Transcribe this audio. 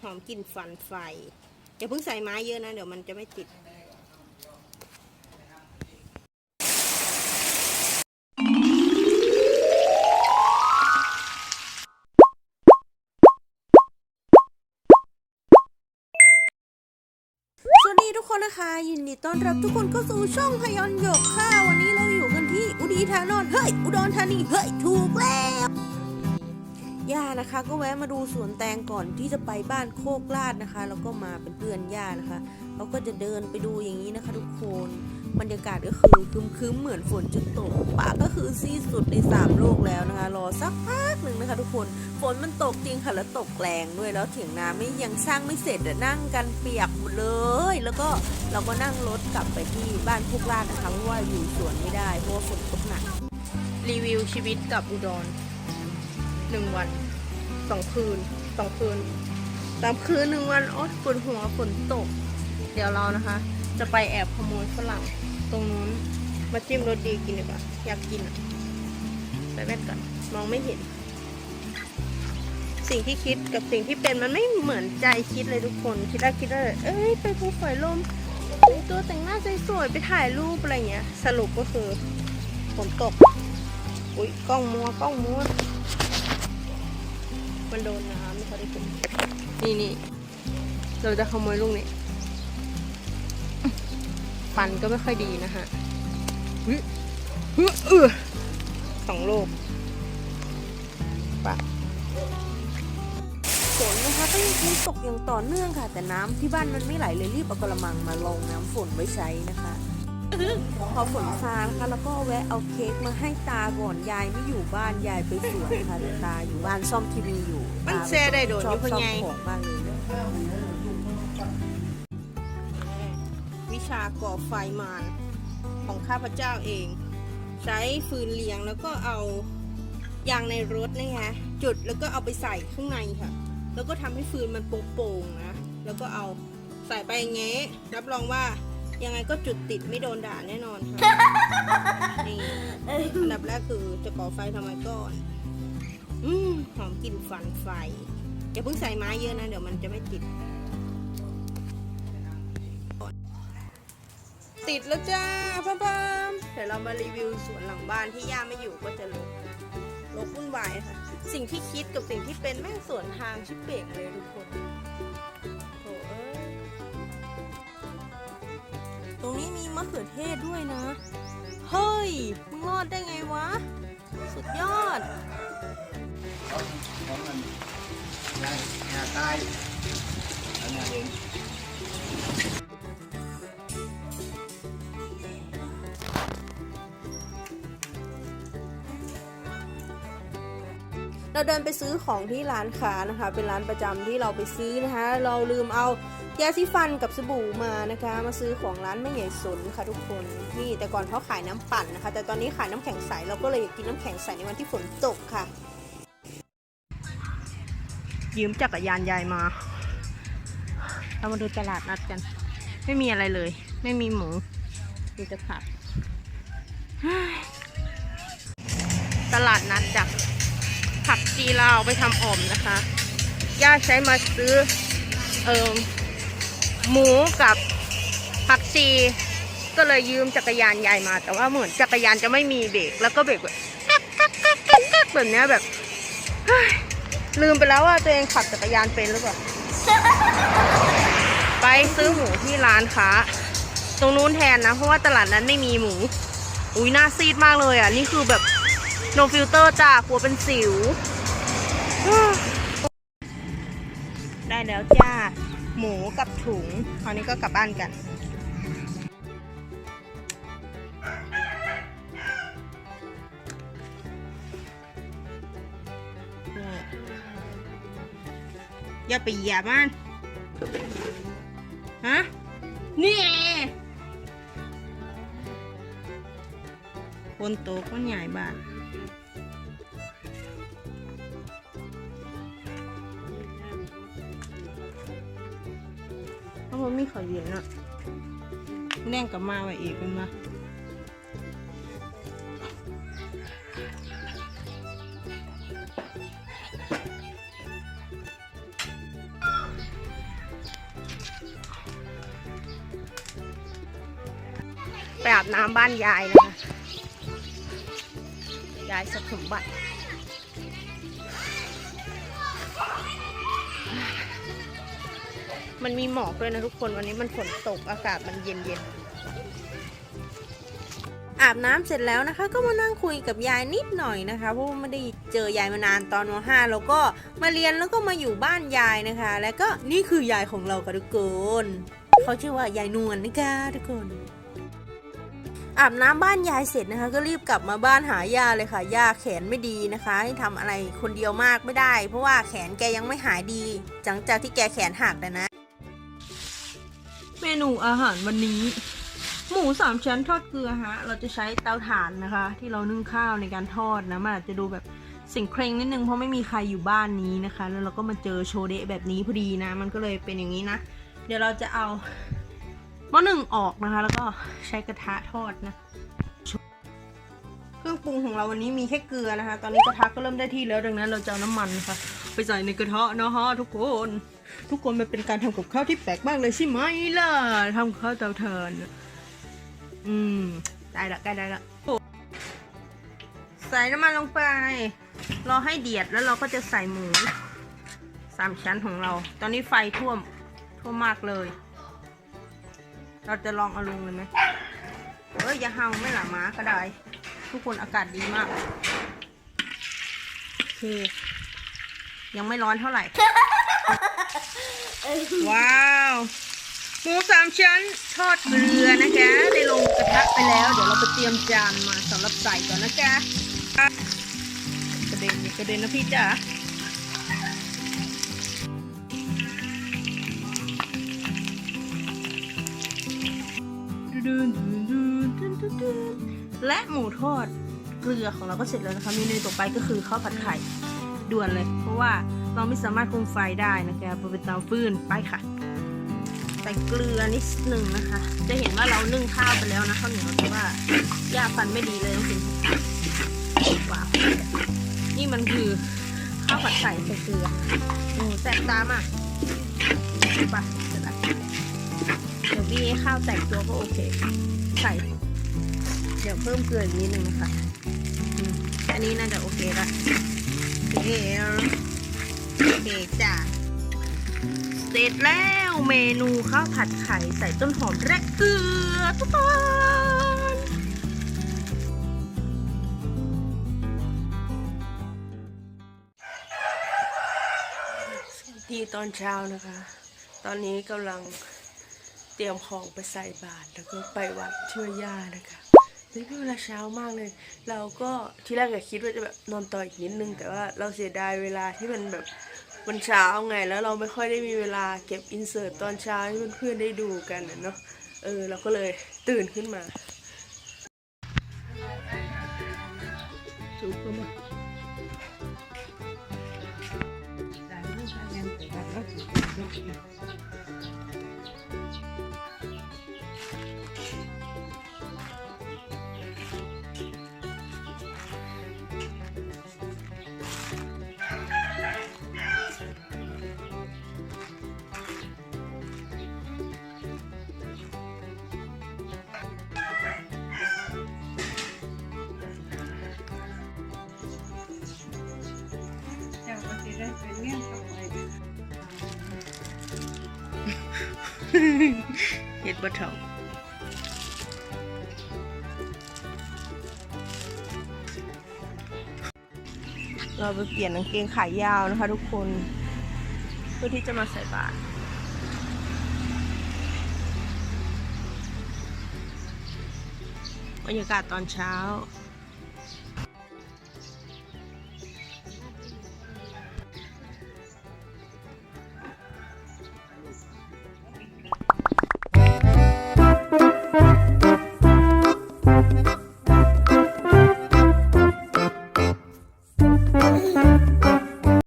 หอมกลิ่นฟันไฟอย่าเพิ่งใส่ไม้เยอะนะ เดี๋ยวมันจะไม่ติดสวัสดีทุกคนนะคะ ยินดีต้อนรับทุกคนเข้าสู่ช่องพยอนหยกค่ะ วันนี้เราอยู่กันที่อุดีธานนท์เฮ้ย อุดรธานี เฮ้ย ถูกแล้ว ย่านะคะ ก็แวะมาดูสวนแตงก่อนที่จะไปบ้านโคกลาดนะคะ แล้วก็มาเป็นเพื่อนย่านะคะเราก็จะเดินไปดูอย่างนี้นะคะทุกคนบรรยากาศก็คือครึ้มๆเหมือนฝนจะตกป่าก็คือซีสุดในสามโลกแล้วนะคะ รอสักพักหนึ่งนะคะ ทุกคนฝนมันตกจริงค่ะแล้วตกแรงด้วยแล้วเถียงนาไม่ยังสร้างไม่เสร็จนั่งกันเปียกหมดเลย แล้วก็เราก็นั่งรถกลับไปที่บ้านพวกลาดนะคะเพราะว่าอยู่สวนไม่ได้เพราะว่าฝนตกหนักรีวิวชีวิตกับอุดร หนึ่งวันสองคืนสองคืนสามคืนหนึ่งวันโอ๊ยปวดหัวฝนตก เดี๋ยวเรานะคะ จะไปแอบขโมยฝรั่งตรงนู้นมาจิ้มรสดีกินดีกว่าอยากกินอะใส่แว่นก่อนมองไม่เห็น สิ่งที่คิดกับสิ่งที่เป็นมันไม่เหมือนใจคิดเลยทุกคนคิดแรกคิดว่าเอ้ยไปภูฝอยลมตัวแต่งหน้าสวยๆไปถ่ายรูปอะไรเงี้ย สรุปก็คือฝนตก อุ้ยกล้องมัวกล้องมัว มันโดนน้ำไม่ค่อยได้กินนี่นี่เราจะขโมยลูกนี้ฟันก็ไม่ค่อยดีนะฮะฮึฮึเออสองลูกปะฝนนะคะก็ยังคงตกอย่างต่อเนื่องค่ะ แต่น้ำที่บ้านมันไม่ไหลเลยรีบเอากระมังมาลงน้ำฝนไว้ใช้นะคะ พอฝนซานะคะแล้วก็แวะเอาเค้กมาให้ตาก่อนยายไม่อยู่บ้านยายไปสวนค่ะแต่ตาอยู่บ้านซ่อมทีวีอยู่มันตาแซ่ได้โดนชอบอยู่เพิ่นซ่อมไงของมากเลยนะวิชาก่อไฟมารของข้าพเจ้าเอง ใช้ฟืนเลียงแล้วก็เอายางในรถนี่ไงจุดแล้วก็เอาไปใส่ข้างในค่ะ แล้วก็ทำให้ฟืนมันโป่งๆนะ แล้วก็เอาใส่ไปอย่างเงี้ยรับรองว่า ยังไงก็จุดติดไม่โดนด่าแน่นอนค่ะนี่อันดับแรกคือจะก่อไฟทำไมก่อน อืมหอมกลิ่นฟันไฟอย่าเพิ่งใส่ไม้เยอะนะ เดี๋ยวมันจะไม่ติด ติดแล้วจ้าพ่อพมเดี๋ยวเรามารีวิวสวนหลังบ้านที่ย่าไม่อยู่ก็จะลกลกวุ่นวายค่ะ สิ่งที่คิดกับสิ่งที่เป็นแม่งสวนทางชิบเป่งเลยทุกคน มะเขือเทศด้วยนะ เฮ้ย มึงรอดได้ไงวะ สุดยอดองมันยายยาตายอันนี้เองเราเดินไปซื้อของที่ร้านค้านะคะ เป็นร้านประจำที่เราไปซื้อนะคะ เราลืมเอา ยาสีฟันกับสบู่มานะคะ มาซื้อของร้านไม่ใหญ่สนค่ะทุกคนนี่แต่ก่อนเขาขายน้ำปั่นนะคะ แต่ตอนนี้ขายน้ำแข็งใสเราก็เลยอยากกินน้ำแข็งใสในวันที่ฝนตกค่ะ ยืมจักรยานยายมา เรามาดูตลาดนัดกัน ไม่มีอะไรเลย ไม่มีหมูมีแต่ผักตลาดนัดจากผักชีลาวไปทำอ่อมนะคะ ย่าใช้มาซื้อเอิม หมูกับผักชีก็เลยยืมจักรยานยายมา แต่ว่าเหมือนจักรยานจะไม่มีเบรกแล้วก็เบรกแบบแบบเนี้ยแบบลืมไปแล้วว่าตัวเองขับจักรยานเป็นหรือเปล่าไปซื้อหมูที่ร้านค้าตรงนู้นแทนนะ เพราะว่าตลาดนั้นไม่มีหมู อุ้ยหน้าซีดมากเลยอะ นี่คือแบบโนฟิลเตอร์จ้ากลัวเป็นสิว ได้แล้วจ้า หมูกับถุงคราวนี้ก็กลับบ้านกันอย่าไปเหยียบมัน ฮะ นี่คนโตคนใหญ่บ้าน เขาเย็นเนาะแน่งกับมาไว้อีกเป็นมาไปอาบน้ำบ้านยายนะคะ ยายสมบัติ มันมีหมอกด้วยนะทุกคนวันนี้มันฝนตกอากาศมันเย็นเย็นอาบน้ำเสร็จแล้วนะคะ ก็มานั่งคุยกับยายนิดหน่อยนะคะเพราะว่าไม่ได้เจอยายมานานตอนม .5 แล้วก็มาเรียนแล้วก็มาอยู่บ้านยายนะคะ แล้วก็นี่คือยายของเราค่ะทุกคนเขาชื่อว่ายายนวลนะคะทุกคน อาบน้ำบ้านยายเสร็จนะคะ ก็รีบกลับมาบ้านหาย่าเลยค่ะย่าแขนไม่ดีนะคะให้ทำอะไรคนเดียวมากไม่ได้ เพราะว่าแขนแกยังไม่หายดีหลังจากที่แกแขนหักแต่นะ เมนูอาหารวันนี้ หมูสามชั้นทอดเกลือฮะ เราจะใช้เตาถ่านนะคะ ที่เรานึ่งข้าวในการทอดนะมันอาจจะดูแบบสิ่งเคร่งนิดนึงเพราะไม่มีใครอยู่บ้านนี้นะคะ แล้วเราก็มาเจอโชเดะแบบนี้พอดีนะ มันก็เลยเป็นอย่างนี้นะ เดี๋ยวเราจะเอาหม้อหนึ่งออกนะคะ แล้วก็ใช้กระทะทอดนะเครื่องปรุงของเราวันนี้มีแค่เกลือนะคะ ตอนนี้กระทะก็เริ่มได้ที่แล้วดังนั้นเราจะเอาน้ำมันค่ะ ไปใส่ในกระทะนะฮะทุกคน ทุกคนมันเป็นการทำกับข้าวที่แปลกมากเลยใช่ไหมล่ะทำข้าวเตาถ่านอะอืมได้ละใกล้ได้ละใส่น้ำมันลงไป รอให้เดือดแล้วเราก็จะใส่หมูสามชั้นของเรา ตอนนี้ไฟท่วมท่วมมากเลย เราจะลองเอาลงเลยไหมเอ้ยอย่าเฮาไม่หล่ะหมาก็ได้ ทุกคนอากาศดีมาก โอเค ยังไม่ร้อนเท่าไหร่ ว้าวหมูสามชั้นทอดเกลือนะคะได้ลงกระทะไปแล้ว เดี๋ยวเราไปเตรียมจานมาสำหรับใส่ก่อนนะจ๊ะกระเด็นกระเด็นนะพี่จ๋าและหมูทอดเกลือของเราก็เสร็จแล้วนะคะเมนูต่อไปก็คือข้าวผัดไข่ด่วนเลย เพราะว่า เราไม่สามารถคุมไฟได้นะคะเพราะเป็นเตาฟืนไปค่ะ ใส่เกลือนิดหนึ่งนะคะ จะเห็นว่าเรานึ่งข้าวไปแล้วนะข้าวเหนียวแต่ว่าย่าฟันไม่ดีเลยต้องกินว้าวนี่มันคือข้าวผัดไข่ใส่เกลือโอ้แสบตามากไปเสร็จแล้วเดี๋ยวพี่ข้าวแตกตัวก็โอเคใส่เดี๋ยวเพิ่มเกลืออีกนิดนึงนะคะอืมแค่นี้น่าจะโอเคละโอเค โอเคจ้ะเสร็จแล้วเมนูข้าวผัดไข่ใส่ต้นหอมและเกลือทุกคนดีตอนเช้านะคะ ตอนนี้กำลังเตรียมของไปใส่บาตรแล้วก็ไปวัดช่วยย่านะคะ เฮ้ยเป็นเวลาเช้ามากเลย เราก็ที่แรกก็คิดว่าจะแบบนอนต่ออีกนิดนึง แต่ว่าเราเสียดายเวลาที่มันแบบมันเช้าไง แล้วเราไม่ค่อยได้มีเวลาเก็บอินเสิร์ตตอนเช้าให้เพื่อนๆได้ดูกันเนาะเออเราก็เลยตื่นขึ้นมาจูบเข้ามาเเห็ดบะเถาเราไปเปลี่ยนกางเกงขายาวนะคะทุกคน เพื่อที่จะมาใส่บาตรบรรยากาศตอนเช้า